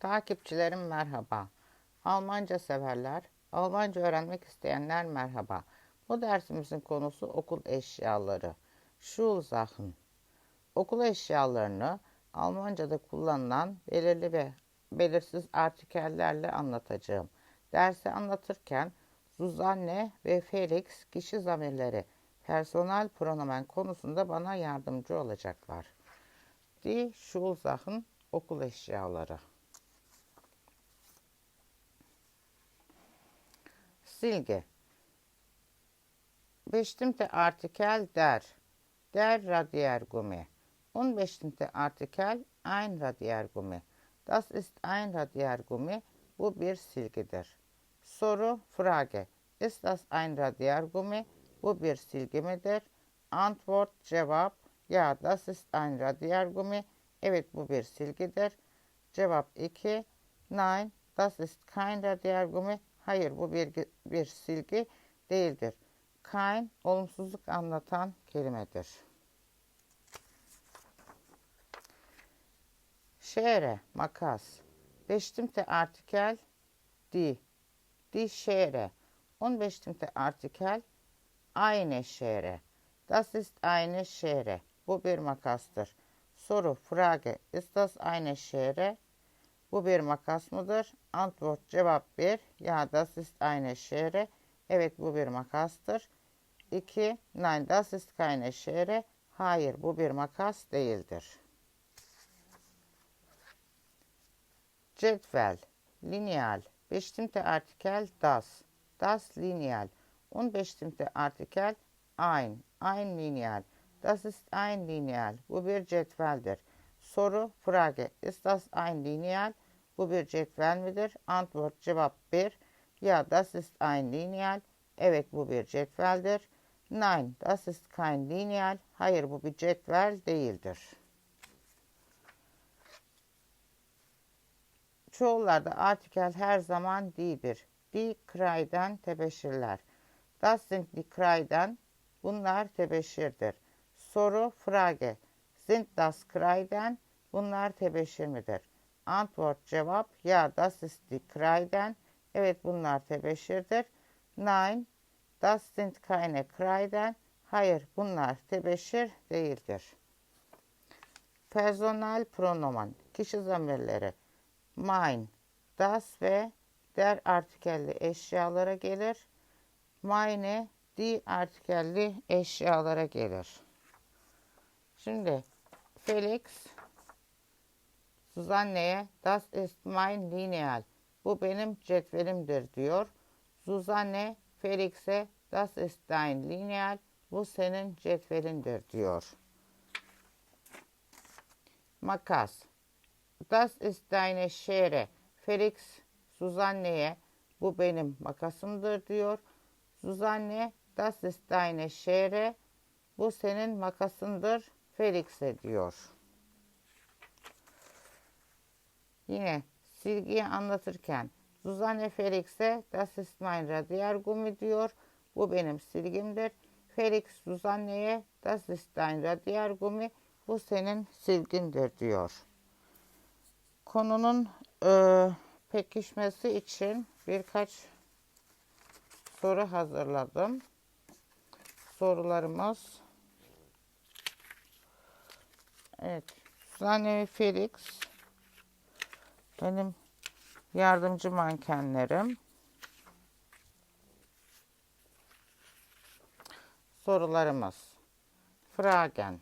Takipçilerim merhaba. Almanca severler, Almanca öğrenmek isteyenler merhaba. Bu dersimizin konusu okul eşyaları. Schulsachen. Okul eşyalarını Almanca'da kullanılan belirli ve belirsiz artikellerle anlatacağım. Dersi anlatırken Suzanne ve Felix kişi zamirleri, personel pronomen konusunda bana yardımcı olacaklar. Die Schulsachen okul eşyaları. Silgi. Bestimmte Artikel der. Der Radiergummi. Unbestimmte Artikel ein Radiergummi. Das ist ein Radiergummi. Bu bir silgidir. Soru, Frage. Ist das ein Radiergummi? Bu bir silgi midir? Antwort, cevap. Ya, das ist ein Radiergummi. Evet, bu bir silgidir. Cevap 2. Nein, das ist kein Radiergummi. Hayır, bu bir, bir silgi değildir. Kein, olumsuzluk anlatan kelimedir. Schere, makas. Bestimmte Artikel, die. Die Schere. Unbestimmte Artikel, eine Schere. Das ist eine Schere. Bu bir makastır. Soru, Frage, ist das eine Schere? Bu bir makas mıdır? Antwort, cevap 1. Ya, das ist eine Schere. Evet, bu bir makastır. 2. Nein, das ist keine Schere. Hayır, bu bir makas değildir. Cetvel, lineal, bestimmte Artikel das, das lineal, unbestimmte Artikel ein, ein lineal, das ist ein lineal, bu bir cetveldir. Soru, Frage, ist das ein lineal? Bu bir cetvel midir? Antwort, cevap 1. Ya, das ist ein lineal. Evet, bu bir cetveldir. Nein, das ist kein lineal. Hayır, bu bir cetvel değildir. Çoğullarda artikel her zaman di'dir. Die Krei'den tebeşirler. Das sind die Krei'den bunlar tebeşirdir. Soru Frage. Sind das Krei'den bunlar tebeşir midir? Antwort cevap ya das ist die Krei'den evet bunlar tebeşirdir. Nein, das sind keine Krei'den hayır bunlar tebeşir değildir. Personal pronomen kişi zamirleri mein, das ve der artikelli eşyalara gelir. Meine, die artikelli eşyalara gelir. Şimdi Felix Suzanne'ye das ist mein Lineal. Bu benim cetvelimdir diyor. Suzanne Felix'e das ist dein Lineal. Bu senin cetvelindir diyor. Makas Das ist deine Schere. Felix Suzanne'ye bu benim makasımdır diyor. Suzanne das ist deine Schere. Bu senin makasındır Felix'e diyor. Yine silgiyi anlatırken Suzanne Felix'e das ist mein Radiergummi diyor. Bu benim silgimdir. Felix Suzanne'ye das ist dein Radiergummi. Bu senin silgindir diyor konunun e, pekişmesi için birkaç soru hazırladım. Sorularımız Evet. Suzanne Felix benim yardımcı mankenlerim. Sorularımız Fragen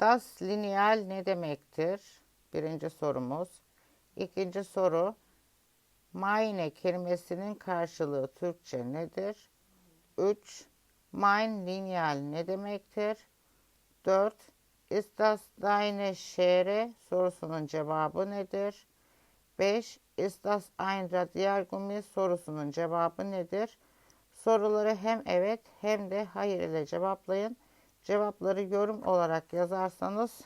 Das lineal ne demektir? Birinci sorumuz. İkinci soru. Meine kelimesinin karşılığı Türkçe nedir? 3. Mein lineal ne demektir? 4. Ist das deine Schere sorusunun cevabı nedir? 5. Ist das ein Radiergummi sorusunun cevabı nedir? Soruları hem evet hem de hayır ile cevaplayın. Cevapları yorum olarak yazarsanız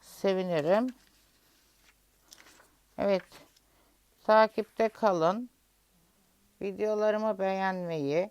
sevinirim. Evet. Takipte kalın. Videolarımı beğenmeyi,